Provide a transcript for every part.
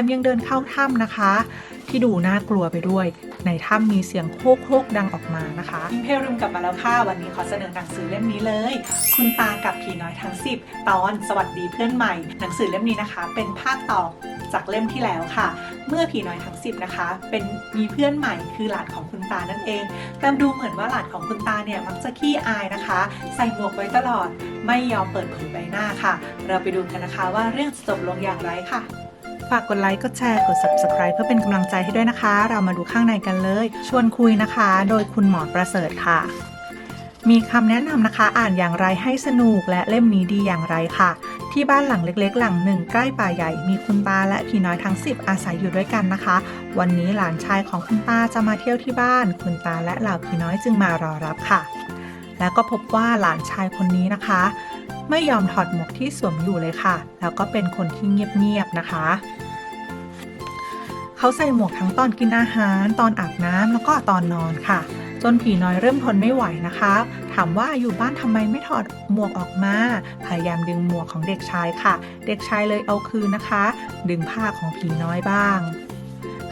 มยังเดินเข้าถ้ำนะคะ ที่ดูน่ากลัวไปด้วย ในถ้ำมีเสียงโฮกโฮกดังออกมานะคะพิมเพรุมกลับมาแล้วค่ะ วันนี้ขอเสนอหนังสือเล่มนี้เลย คุณตากับผีน้อยทั้ง 10 ตอนสวัสดีเพื่อนใหม่ หนังสือเล่มนี้นะคะ เป็นภาคต่อจากเล่มที่แล้วค่ะ เมื่อผีน้อยทั้ง 10 นะคะ เป็นมีเพื่อนใหม่คือหลานของคุณตานั่นเอง แต่ดูเหมือนว่าหลานของคุณตาเนี่ยมักจะขี้อายนะคะ ใส่หมวกไว้ตลอด ไม่ยอมเปิดเผยใบหน้าค่ะ เราไปดูกันนะคะว่าเรื่องจะจบลงอย่างไรค่ะ ฝากกดไลค์กดแชร์กด subscribe เพื่อเป็นกำลังใจให้ด้วยนะคะ เรามาดูข้างในกันเลย ชวนคุยนะคะ โดยคุณหมอประเสริฐค่ะ มีคำแนะนำนะคะ อ่านอย่างไรให้สนุกและเล่มนี้ดีอย่างไรค่ะ ที่บ้านหลังเล็กๆ หลังหนึ่งใกล้ป่าใหญ่ มีคุณตาและพี่น้อยทั้ง 10 อาศัยอยู่ด้วยกันนะคะ วันนี้หลานชายของคุณตาจะมาเที่ยวที่บ้าน คุณตาและเหล่าพี่น้อยจึงมารอรับค่ะ แล้วก็พบว่าหลานชายคนนี้นะคะไม่ยอมถอดหมวกที่สวมอยู่เลยค่ะ แล้วก็เป็นคนที่เงียบๆนะคะ เขาใส่หมวกทั้งตอนกินอาหาร ตอนอาบน้ำแล้วก็ตอนนอนค่ะ จนผีน้อยเริ่มทนไม่ไหวนะคะ ถามว่าอยู่บ้านทำไมไม่ถอดหมวกออกมา พยายามดึงหมวกของเด็กชายค่ะ เด็กชายเลยเอาคืนนะคะ ดึงผ้าของผีน้อยบ้าง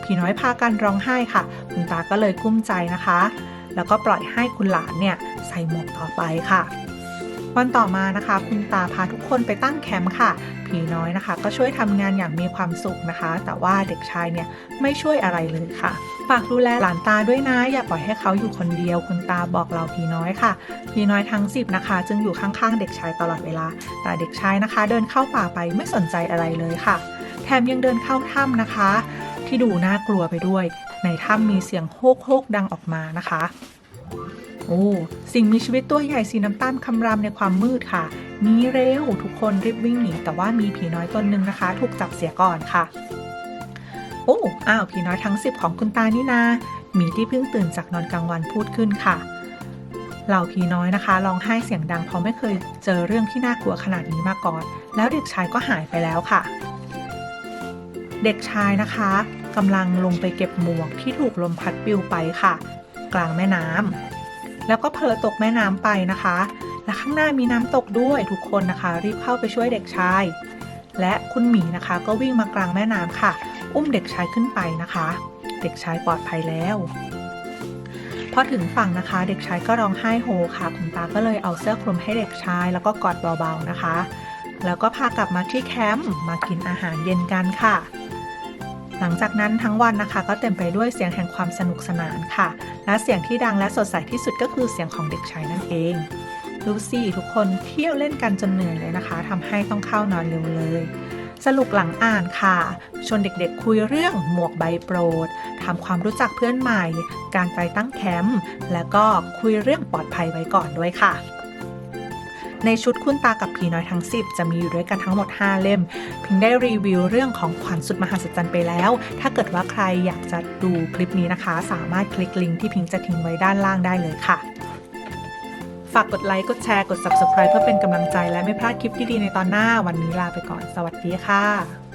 ผีน้อยพากันร้องไห้ค่ะ คุณตาก็เลยกุ้มใจนะคะ แล้วก็ปล่อยให้คุณหลานเนี่ยใส่หมวกต่อไปค่ะ วันต่อมานะคะ คุณตาพาทุกคนไปตั้งแคมป์ค่ะ ผีน้อยนะคะ ก็ช่วยทำงานอย่างมีความสุขนะคะ แต่ว่าเด็กชายเนี่ยไม่ช่วยอะไรเลยค่ะ ฝากดูแลหลานตาด้วยนะ อย่าปล่อยให้เขาอยู่คนเดียว คุณตาบอกเราผีน้อยค่ะ ผีน้อยทั้ง 10 นะคะ จึงอยู่ข้างๆ เด็กชายตลอดเวลา แต่เด็กชายนะคะ เดินเข้าป่าไปไม่สนใจอะไรเลยค่ะ แถมยังเดินเข้าถ้ำนะคะ ที่ดูน่ากลัวไปด้วย ในถ้ำมีเสียงโฮกโฮกดังออกมานะคะ โอ้ สิ่งมีชีวิตตัวใหญ่สีน้ำตาลคำรามในความมืดค่ะหนีเร็วทุกคนรีบวิ่งหนีแต่ว่ามีผีน้อยตนหนึ่งนะคะ ถูกจับเสียก่อนค่ะ โอ้ อ้าว ผีน้อยทั้งสิบของคุณตานี่นาหมีที่เพิ่งตื่นจากนอนกลางวันพูดขึ้นค่ะเหล่าผีน้อยนะคะร้องไห้เสียงดังเพราะไม่เคยเจอเรื่องที่น่ากลัวขนาดนี้มาก่อน แล้วเด็กชายก็หายไปแล้วค่ะ เด็กชายนะคะกำลังลงไปเก็บหมวกที่ถูกลมพัดปลิวไปค่ะ กลางแม่น้ำ แล้วก็เพลอตกแม่น้ำไปนะคะ และข้างหน้ามีน้ำตกด้วยทุกคนนะคะ รีบเข้าไปช่วยเด็กชาย และคุณหมีนะคะ ก็วิ่งมากลางแม่น้ำค่ะ อุ้มเด็กชายขึ้นไปนะคะ เด็กชายปลอดภัยแล้วพอถึงฝั่งนะคะ เด็กชายก็ร้องไห้โฮค่ะคุณตาก็เลยเอาเสื้อคลุมให้เด็กชาย แล้วก็กอดเบาๆนะคะ แล้วก็พากลับมาที่แคมป์มากินอาหารเย็นกันค่ะ หลังจากนั้นทั้งวันนะคะ ก็เต็มไปด้วยเสียงแห่งความสนุกสนานค่ะ และเสียงที่ดังและสดใสที่สุดก็คือเสียงของเด็กชายนั่นเองดูสิทุกคนเที่ยวเล่นกันจนเหนื่อยเลยนะคะทำให้ต้องเข้านอนเร็วเลย สรุปหลังอ่านค่ะ ชวนเด็กๆคุยเรื่องหมวกใบโปรดทำความรู้จักเพื่อนใหม่ การไปตั้งแคมป์และก็คุยเรื่องปลอดภัยไว้ก่อนด้วยค่ะ ในชุดคุณตากับผีน้อยทั้ง 10 จะมีอยู่ด้วยกันทั้งหมด 5 เล่ม พิงได้รีวิวเรื่องของขวัญสุดมหัศจรรย์ไปแล้ว ถ้าเกิดว่าใครอยากจะดูคลิปนี้นะคะ สามารถคลิกลิงก์ที่พิงจะทิ้งไว้ด้านล่างได้เลยค่ะ ฝากกดไลค์ กดแชร์ กด subscribe เพื่อเป็นกำลังใจและไม่พลาดคลิปที่ดีในตอนหน้า วันนี้ลาไปก่อน สวัสดีค่ะ